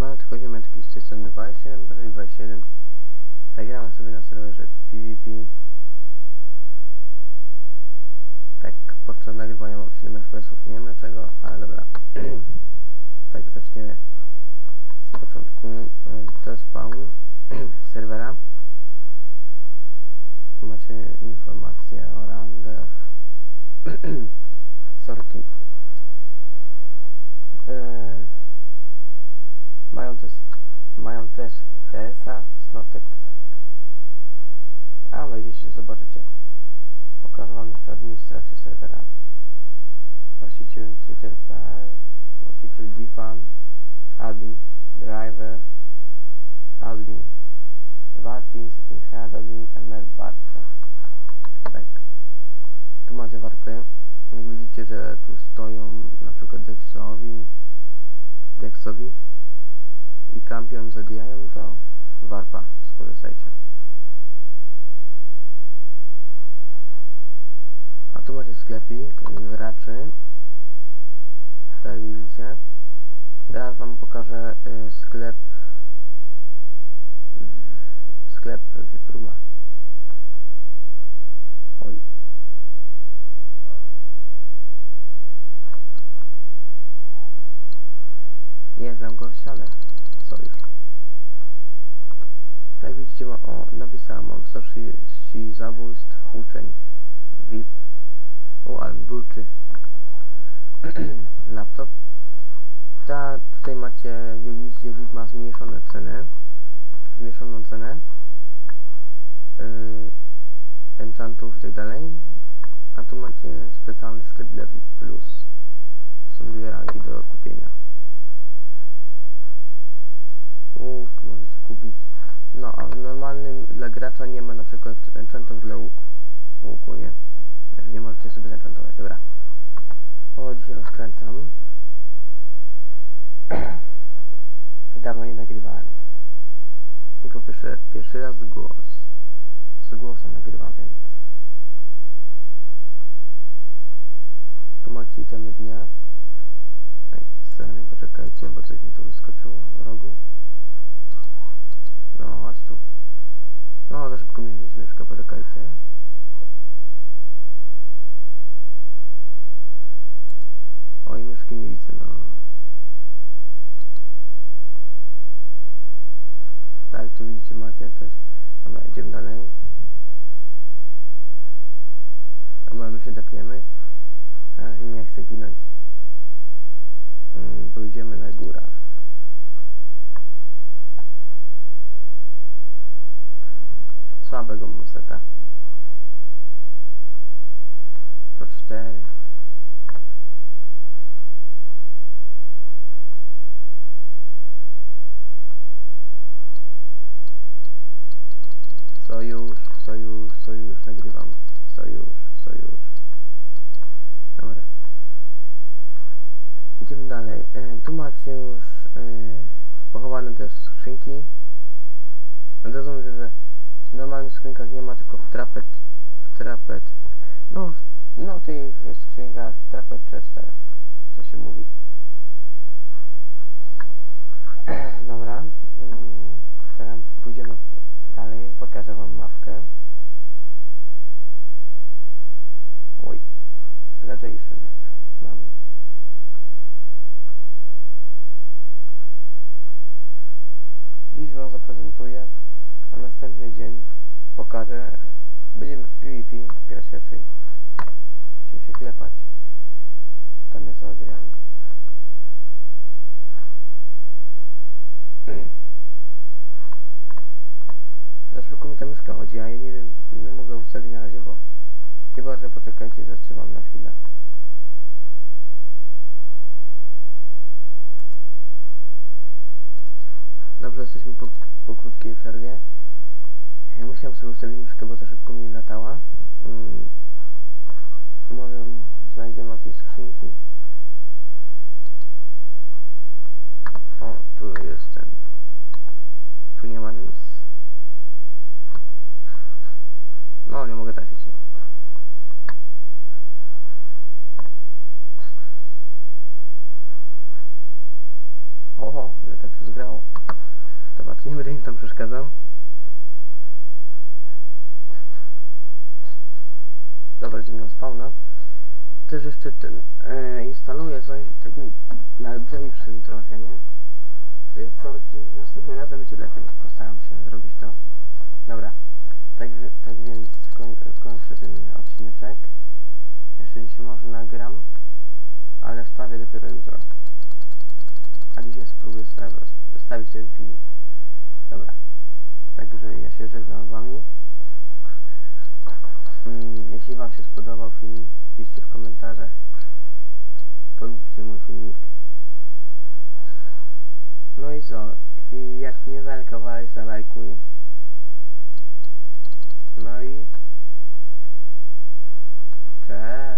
Matko ziemeczki, z tej strony 27, Patryk 27 Zagramy sobie na serwerze PvP. Tak, podczas nagrywania mam 7 FPS-ów, nie wiem dlaczego. Zobaczycie. Pokażę wam jeszcze administrację serwera. Właściciel Twitter.pl, właściciel Difan, admin, driver, admin, Watis i head admin MR Barcia. Tak. Tu macie warpy. Jak widzicie, że tu stoją na przykład Dexowi, Dexowi i kampion zabijają, to warpa skorzystajcie. A tu macie sklepik graczy. Tak widzicie. Teraz wam pokażę y, sklep sklep Vipruma. Oj. Nie znam gościa, ale sojusz. Tak widzicie, ma, o, napisałem, mam 130 zabójstw, uczeń, VIP. O, ale burczy. Laptop. Ta, tutaj macie, jak widzicie, VIP ma zmniejszone ceny. Zmniejszoną cenę. Yy, enchantów i tak dalej. A tu macie specjalny sklep dla VIP+. Plus. Są dwie rangi do kupienia. Łuk możecie kupić. No, a w normalnym dla gracza nie ma na przykład enchantów dla łuku. Łuku, nie? Że nie możecie sobie zenchantować. Dobra. Powoli się rozkręcam. Dawno nie nagrywałem. I po pierwsze, pierwszy raz głos. Z głosem nagrywam, więc... Tu macie itemy dnia. Ej, sceny, poczekajcie, bo coś mi tu wyskoczyło w rogu. No, chodź tu. No, za szybko mi poczekajcie. Myszki nie widzę, no. Tak, tu widzicie, macie też. Dobra, idziemy dalej. Dobra, my się depniemy. Razie nie chcę ginąć. Mm, Pójdziemy na górę. Słabego mam. Pro 4. Sojusz, sojusz, sojusz, nagrywam. Sojusz, sojusz. Dobra. Idziemy dalej. E, tu macie już e, pochowane też skrzynki. Od razu mówię, że w normalnych skrzynkach nie ma, tylko w trapet, w trapet, no, w, no tych skrzynkach trapet chester, co się mówi. Dobra, mm, teraz pójdziemy dalej, pokażę wam mapkę. Oj, Legation mam. Dziś wam zaprezentuję a następny dzień pokażę. Będziemy w PvP grać raczej. Będziemy się klepać. Tam jest Adrian. Za szybko mi ta myszka chodzi a ja nie wiem nie mogę ustawić na razie bo chyba że poczekajcie zatrzymam na chwilę Dobrze, jesteśmy po, po krótkiej przerwie. Musiałem sobie ustawić myszkę, bo to szybko mi latała. Mm. Może znajdziemy jakieś skrzynki. O, tu jest Oho, ile tak się zgrało. Dobra, to nie będę im tam przeszkadzał. Dobra, idziemy na spawna. Też jeszcze ten, e, instaluję coś, tak mi na drzewie trochę, nie? Więc sorki, następnym razem będzie lepiej. Postaram się zrobić to. Dobra, tak, tak więc koń, kończę ten odcineczek. Jeszcze dzisiaj może nagram, ale wstawię dopiero jutro. A dzisiaj spróbuję stawić ten film. Dobra. Także ja się żegnam z wami. Mm, jeśli wam się spodobał film, piszcie w komentarzach. Polubcie mój filmik. No i co? I jak nie zalajkowałeś, zalajkuj. No i... Cześć.